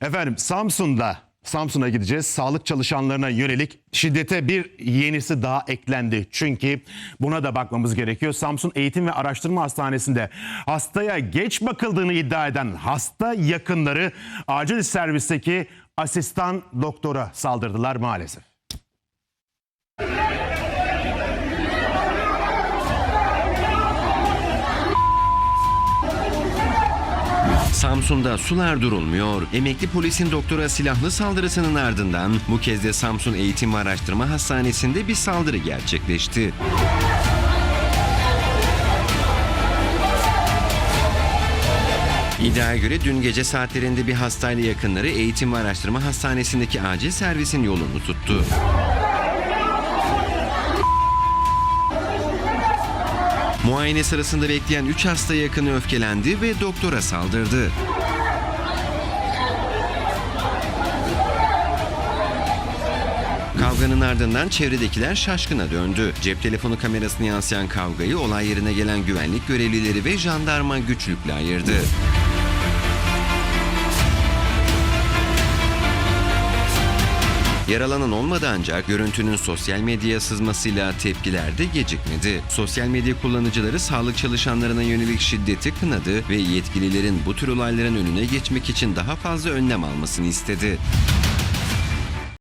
Efendim Samsun'da Samsun'a gideceğiz. Sağlık çalışanlarına yönelik şiddete bir yenisi daha eklendi. Çünkü buna da bakmamız gerekiyor. Samsun Eğitim ve Araştırma Hastanesi'nde hastaya geç bakıldığını iddia eden hasta yakınları acil servisteki asistan doktora saldırdılar maalesef. Samsun'da sular durulmuyor. Emekli polisin doktora silahlı saldırısının ardından bu kez de Samsun Eğitim ve Araştırma Hastanesi'nde bir saldırı gerçekleşti. İddiaya göre dün gece saatlerinde bir hastayla yakınları Eğitim ve Araştırma Hastanesi'ndeki acil servisin yolunu tuttu. Muayene sırasında bekleyen 3 hasta yakını öfkelendi ve doktora saldırdı. Kavganın ardından çevredekiler şaşkına döndü. Cep telefonu kamerasına yansıyan kavgayı olay yerine gelen güvenlik görevlileri ve jandarma güçlükle ayırdı. Yaralanan olmadı ancak görüntünün sosyal medyaya sızmasıyla tepkiler de gecikmedi. Sosyal medya kullanıcıları sağlık çalışanlarına yönelik şiddeti kınadı ve yetkililerin bu tür olayların önüne geçmek için daha fazla önlem almasını istedi.